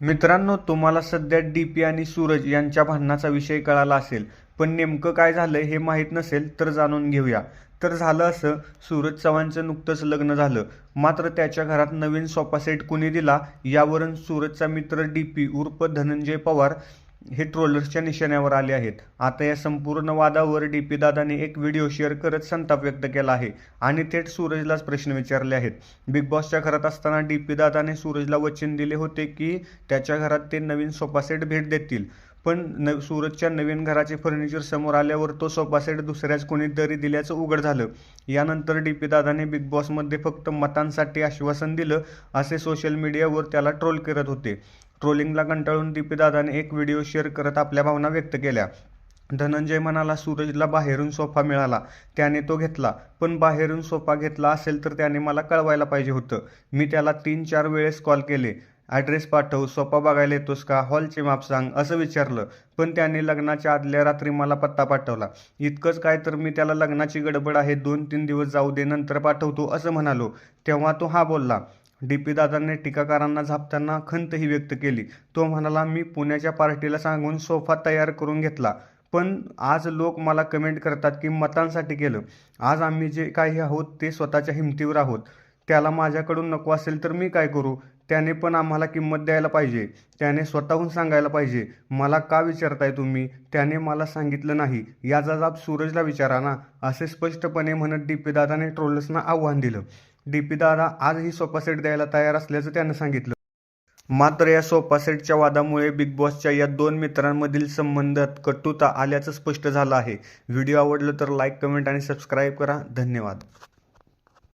मित्रांनो तुम्हाला सध्या डी पी आणि सूरज यांच्या भांडणाचा विषय कळाला असेल पण नेमकं काय झालं हे माहीत नसेल तर जाणून घेऊया. तर झालं असं सूरज चव्हाणचं नुकतंच लग्न झालं. मात्र त्याच्या घरात नवीन सोफा सेट कुणी दिला यावरून सूरजचा मित्र डी पी उर्फ धनंजय पवार हे ट्रोलर्सच्या निशाण्यावर आले आहेत. आता या संपूर्ण वादावर डी पी दादाने एक व्हिडिओ शेअर करत संताप व्यक्त केला आहे आणि थेट सूरजलाच प्रश्न विचारले आहेत. बिग बॉसच्या घरात असताना डी पी दादाने सूरजला वचन दिले होते की त्याच्या घरात ते नवीन सोफासेट भेट देतील. पण न सूरजच्या नवीन घराचे फर्निचर समोर आल्यावर तो सोफा सेट दुसऱ्याच कोणीतरी दिल्याचं उघड झालं. यानंतर डी पी दादाने बिग बॉसमध्ये फक्त मतांसाठी आश्वासन दिलं असे सोशल मीडियावर त्याला ट्रोल करत होते. ट्रोलिंगला कंटाळून डी पी दादाने एक व्हिडिओ शेअर करत आपल्या भावना व्यक्त केल्या. धनंजय म्हणाला सूरजला बाहेरून सोफा मिळाला. त्याने तो घेतला. पण बाहेरून सोफा घेतला असेल तर त्याने मला कळवायला पाहिजे होतं. मी त्याला तीन चार वेळेस कॉल केले. ॲड्रेस पाठव सोफा बघायला येतोस का? हॉलचे माप सांग असं विचारलं. पण त्याने लग्नाच्या आदल्या रात्री मला पत्ता पाठवला. इतकंच काय तर मी त्याला लग्नाची गडबड आहे दोन तीन दिवस जाऊ दे नंतर पाठवतो असं म्हणालो. तेव्हा तो हा बोलला. डी पी दादांनी टीकाकारांना झापताना खंतही व्यक्त केली. तो म्हणाला मी पुण्याच्या पार्टीला सांगून सोफा तयार करून घेतला. पण आज लोक मला कमेंट करतात की मतांसाठी केलं. आज आम्ही जे काही आहोत ते स्वतःच्या हिमतीवर आहोत. त्याला माझ्याकडून नको असेल तर मी काय करू? त्याने पण आम्हाला किंमत द्यायला पाहिजे. त्याने स्वतःहून सांगायला पाहिजे मला का विचारताय तुम्ही? त्याने मला सांगितलं नाही. याचा जाब सूरजला विचारा ना असे स्पष्टपणे म्हणत डी पी दादाने ट्रोलर्सना आव्हान दिलं. डी पी दादा आजही सोफा सेट द्यायला तयार असल्याचं त्यानं सांगितलं. मात्र या सोफा सेटच्या वादामुळे बिग बॉसच्या या दोन मित्रांमधील संबंधात कटुता आल्याचं स्पष्ट झालं आहे. व्हिडिओ आवडलं तर लाईक कमेंट आणि सबस्क्राईब करा. धन्यवाद.